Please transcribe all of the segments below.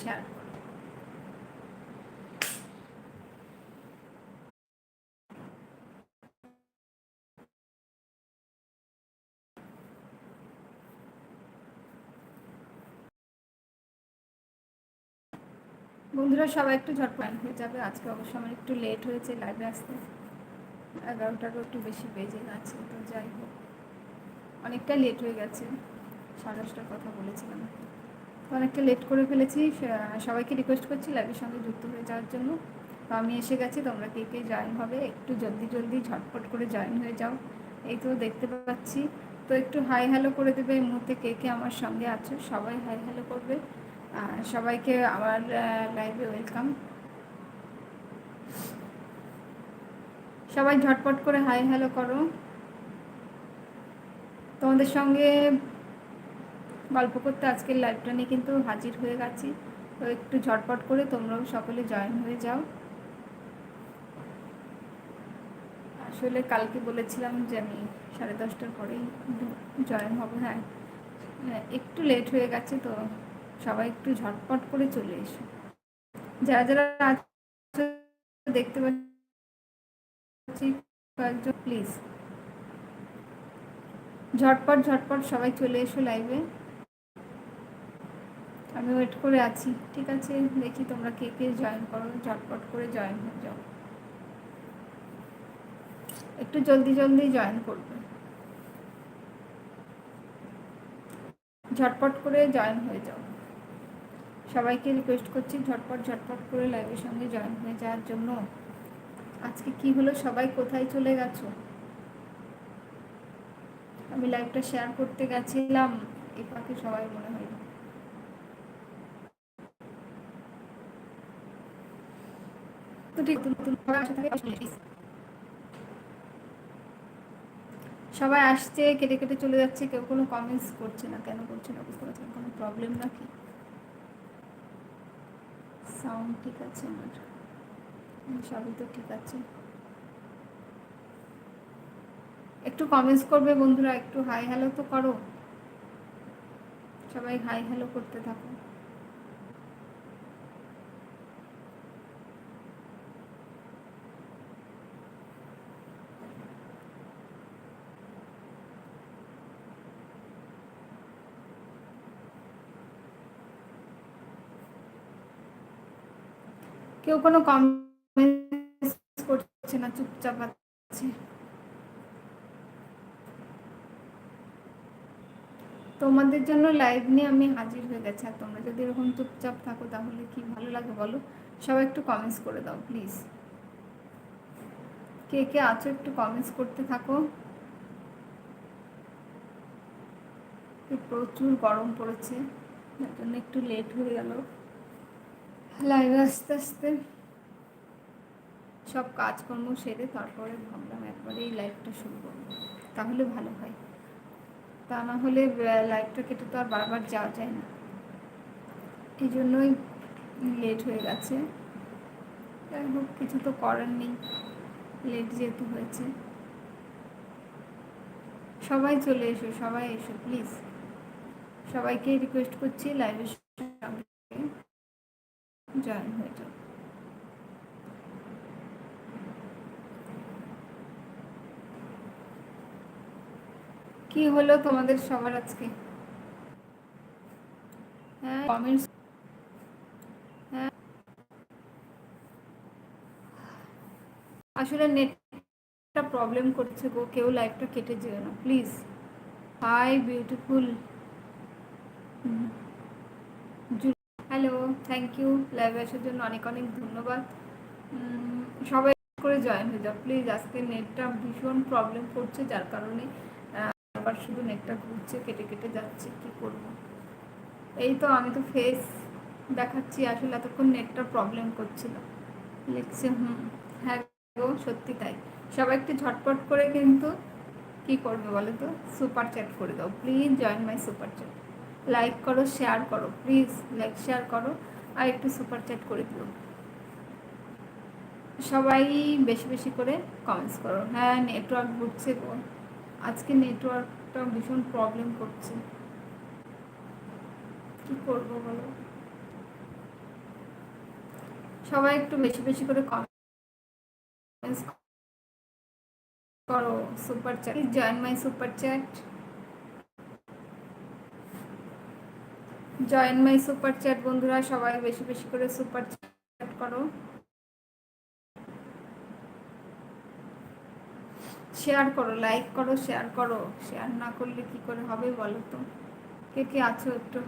Share করো বন্ধুরা, সবাই একটু ঝটপট হয়ে যাবে। আজকে অবশ্য আমার একটু লেট হয়েছে লাইভে আসতে। এগারোটারও একটু বেশি বেজে গেছে, তো যাই হোক। অনেকটা লেট হয়ে গেছে। সাড়ে দশটার কথা বলেছিলাম। অনেকটা লেট করে ফেলেছি সবাইকে রিকোয়েস্ট করছি লাইভের সঙ্গে যুক্ত হয়ে যাওয়ার জন্য। তো আমি এসে গেছি, তোমরা কে কে জয়েন হবে, একটু জলদি জলদি ঝটপট করে জয়েন হয়ে যাও। এই তো দেখতে পাচ্ছি। তো একটু হাই হ্যালো করে দেবে এই মুহূর্তে কে কে আমার সঙ্গে আছো, সবাই হাই হ্যালো করবে। সবাইকে আমার লাইভে ওয়েলকাম সবাই ঝটপট করে হাই হ্যালো করো। তোমাদের সঙ্গে গল্প করতে আজকের লাইভটা নিয়ে কিন্তু হাজির হয়ে গেছি। তো একটু ঝটপট করে তোমরাও সকলে জয়েন হয়ে যাও। আসলে কালকে বলেছিলাম যে আমি সাড়ে দশটার পরেই জয়েন হব হ্যাঁ। একটু লেট হয়ে গেছে, তো সবাই একটু ঝটপট করে চলে এসো। যারা যারা দেখতে পাচ্ছি কয়েকজন প্লিজ ঝটপট ঝটপট সবাই চলে এসো লাইভে আমি ওয়েট করে আছি, ঠিক আছে? দেখি তোমরা কে কে জয়েন করো, ঝটপট করে জয়েন হয়ে যাও। একটু জলদি জলদি জয়েন করবে। ঝটপট করে জয়েন হয়ে যাও। সবাইকে রিকোয়েস্ট করছি, ঝটপট ঝটপট করে লাইভের সঙ্গে জয়েন হয়ে যাওয়ার জন্য। আজকে কি হলো? সবাই কোথায় চলে গেছো? আমি লাইভটা শেয়ার করতে গেছিলাম, এই পাখি সবাই মনে হয় তো ঠিক সবাই আসছে, কেটে কেটে চলে যাচ্ছে, কেউ কোনো কমেন্টস করছে না, কেন করছে না, বুঝতে পারছেন? কোনো প্রবলেম নাকি? সাউন্ড ঠিক আছে আমার। সবই তো ঠিক আছে। একটু কমেন্টস করবে বন্ধুরা, একটু হাই হ্যালো তো করো। সবাই হাই হ্যালো করতে থাকো। কেউ কোনো কমেন্টস করছে না, চুপচাপ আছে। তোমাদের জন্য লাইভ নিয়ে আমি হাজির হয়ে গেছি। আর তোমরা যদি এরকম চুপচাপ থাকো, তাহলে কি ভালো লাগে বলো? সবাই একটু কমেন্টস করে দাও প্লিজ কে কে আছো একটু কমেন্টস করতে থাকো। প্রচুর গরম পড়েছে জন্য একটু লেট হয়ে গেল। লাইভে আস্তে আস্তে সব কাজকর্ম সেরে তারপরে ভাবলাম একবারে এই লাইভটা শুরু করব। তাহলে ভালো হয়। তা না হলে লাইভটা কেটে তো আর বারবার যাওয়া যায় না। এই জন্যই লেট হয়ে গেছে। যাই হোক, কিছু তো করার নেই। লেট যেহেতু হয়েছে। সবাই চলে এসো, সবাই এসো প্লিজ সবাইকে রিকোয়েস্ট করছি লাইভের জয়েন হয়ে যাও কি হলো তোমাদের সবার আজকে? হ্যাঁ কমেন্টস হ্যাঁ। আসলে নেটটা প্রবলেম করছে গো, কেউ লাইভটা কেটে যেও না please hi beautiful hello thank you লাইভে আসার জন্য অনেক অনেক ধন্যবাদ। সবাই করে জয়েন হয়ে যাও। প্লিজ আজকে নেটটা ভীষণ প্রবলেম করছে, যার কারণে আবার শুধু নেটটা ঘুরছে, কেটে কেটে যাচ্ছে, কি করব? এই তো আমি তো ফেস দেখাচ্ছি, আসলে এতক্ষণ নেটটা প্রবলেম করছিল। লিখছে, হুম হ্যাঁ গো, সত্যি তাই। সবাই একটু ঝটপট করে কিন্তু কি করবে বলো তো? সুপার চ্যাট করে দাও। Please join my super chat like করো শেয়ার করো। প্লিজ লাইক শেয়ার করো। আর একটু সুপার চ্যাট করে দিও। সবাই বেশি বেশি করে কমেন্টস করো। হ্যাঁ নেটওয়ার্ক ঘুরছে গো। আজকে নেটওয়ার্কটা ভীষণ প্রবলেম করছে। কি করব বলো? সবাই একটু বেশি বেশি করে কমেন্টস করো। Super chat join my super chat join my super chat বন্ধুরা, সবাই বেশি বেশি করে সুপার চ্যাট করো। শেয়ার করো লাইক করো শেয়ার করো। শেয়ার না করলে কি করে হবে বলো তো? কে কে আছো একটু?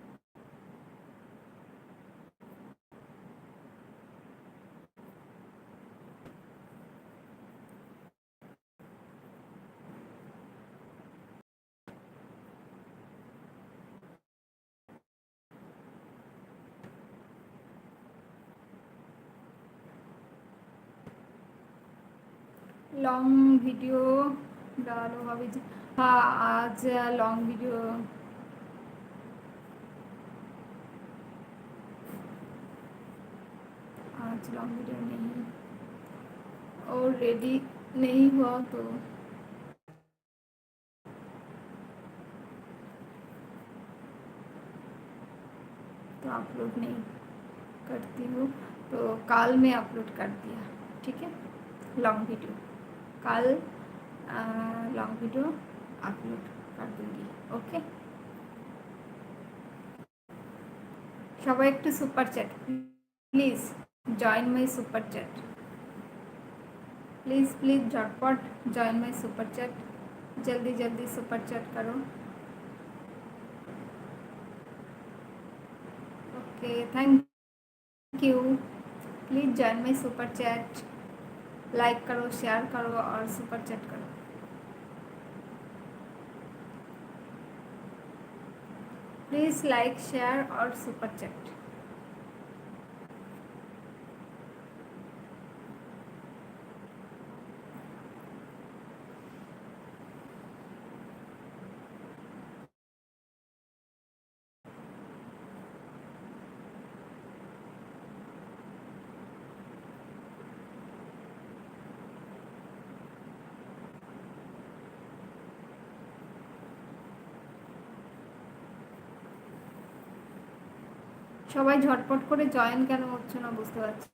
लॉन्ग वीडियो डालो अभी हाँ आज लॉन्ग वीडियो आज लॉन्ग वीडियो नहीं। और रेडी नहीं हुआ तो। तो अपलोड नहीं करती हूँ। तो कल में अपलोड कर दिया, ठीक है? लॉन्ग वीडियो कल लॉन्ग वीडियो अपलोड कर दूंगी ओके সবাই একটু super chat please join my super chat please please झटपट जॉइन माई सुपर चैट जल्दी जल्दी सुपर चैट करो okay thank you please join my super chat like करो शेयर करो और सुपर चैट करो। प्लीज़ लाइक शेयर और सुपर चैट। সবাই ঝটপট করে জয়েন কেন হচ্ছে না বুঝতে পারছি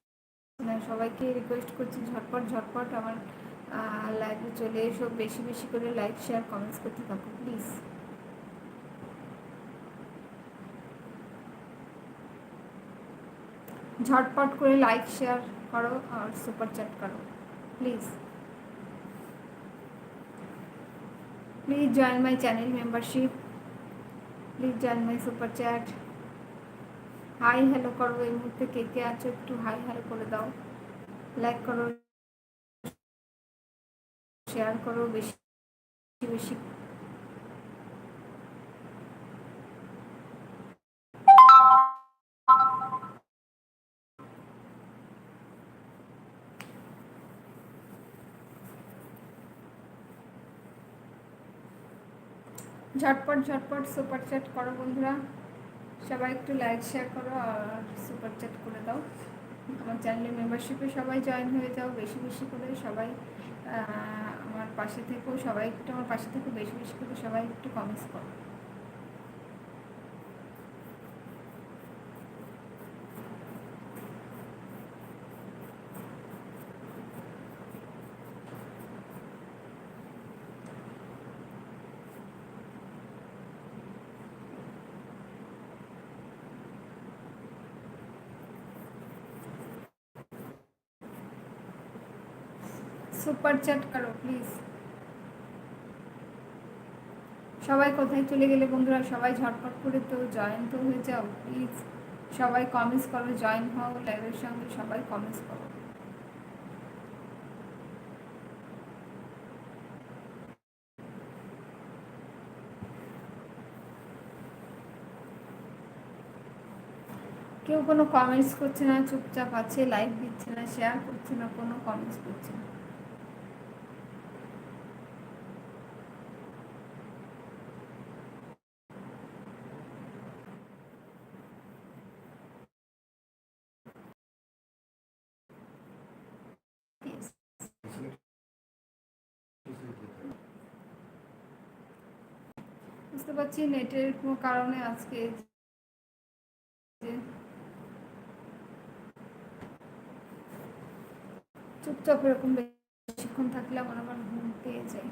না। সবাইকে রিকোয়েস্ট করছি ঝটপট ঝটপট আমার লাইভে চলে এসো। বেশি বেশি করে লাইক শেয়ার কমেন্টস করতে থাকো প্লিজ ঝটপট করে লাইক শেয়ার করো আর সুপার চ্যাট করো please please join my channel membership please join my super chat hi hello করো, এই মুহূর্তে কে কে আছো একটু হাই হ্যালো করে দাও। লাইক করো শেয়ার করো, বেশি বেশি। ঝটপট ঝটপট সুপার চ্যাট করো বন্ধুরা। সবাই একটু লাইক শেয়ার করো আর সুপার চ্যাট করে দাও। আমার চ্যানেলের মেম্বারশিপে সবাই জয়েন হয়ে যাও, বেশি বেশি করে সবাই আমার পাশে থেকেও সবাই একটু আমার পাশে থেকে, বেশি বেশি করে সবাই একটু কমেন্টস করো। সুপার চ্যাট করো প্লিজ সবাই কোথায় চলে গেলে বন্ধুরা? সবাই ঝটপট করে তো জয়েন তো হয়ে যাও প্লিজ সবাই কমেন্টস করো জয়েন হও লাইভের সঙ্গে, সবাই কমেন্টস করো। কেউ কোনো কমেন্টস করছে না, চুপচাপ আছে লাইক দিচ্ছে না শেয়ার করছে না, কোনো কমেন্টস করছে না। হচ্ছে নেটের কোনো কারণে আজকে চুপচাপ এরকম বেশিক্ষণ থাকলে আমার আমার ঘুম পেয়ে যায়।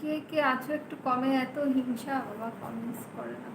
কে কে আছো একটু কমে এত হিংসা বাবা কমেন্টস করে না।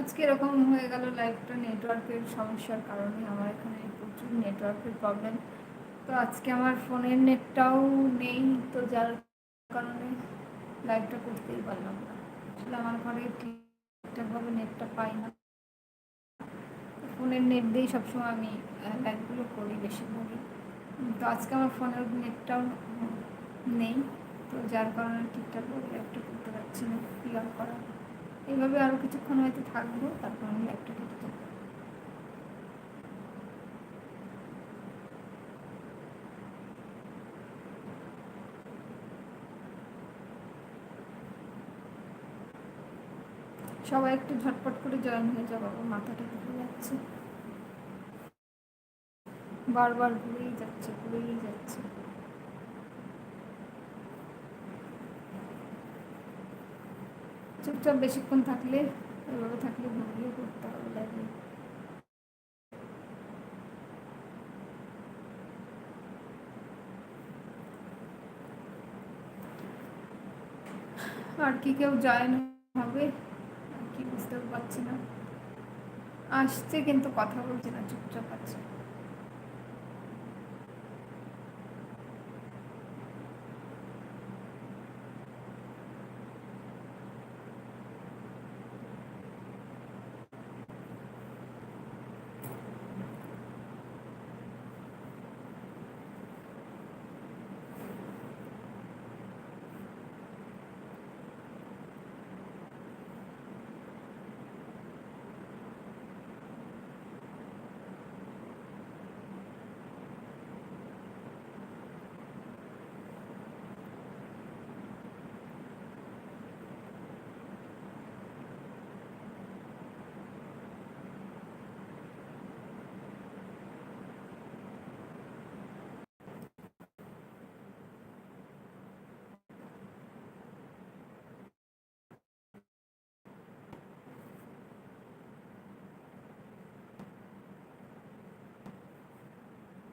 আজকে এরকম হয়ে গেল লাইফটা নেটওয়ার্কের সমস্যার কারণে আমার এখানে প্রচুর নেটওয়ার্কের প্রবলেম তো আজকে আমার ফোনের নেটটাও নেই, তো যার কারণে লাইভটা করতেই পারলাম না। আসলে আমার ঘরে ঠিকঠাকভাবে নেটটা পাই না। ফোনের নেট দিয়েই সবসময় আমি লাইভগুলো করি বেশিরভাগই। তো আজকে আমার ফোনের নেটটাও নেই, তো যার কারণে ঠিকঠাকভাবে লাইভটা করতে পারছি না ক্লিয়ার করা? এইভাবে আরও কিছুক্ষণ হয়তো থাকব, তারপর আমি লাইভটা সবাই একটু ঝটপট করে জয়েন হয়ে যাব মাথাটা ঘুরে যাচ্ছে। বারবার ঘুরেই যাচ্ছে ঘুরেই যাচ্ছে। চুপচাপ বেশিক্ষণ থাকলে, এভাবে থাকলে ঘুরিয়ে করতে হবে লাগে আর কি কেউ জয়েন হবে, আর কি বুঝতে পারছি না। আসছে কিন্তু কথা বলছে না, চুপচাপ আছে।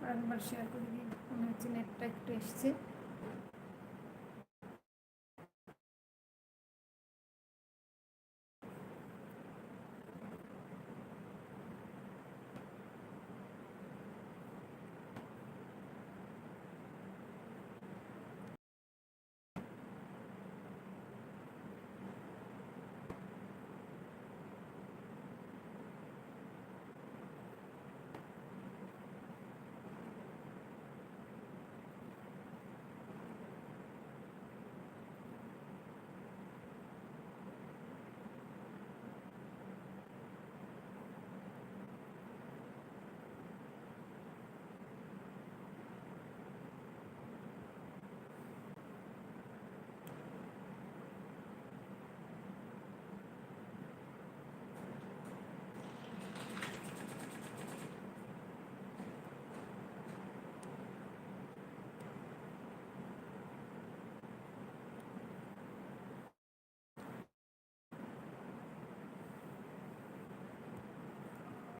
একবার শেয়ার করে দিই। মনে হচ্ছে নেটটা একটু এসছে।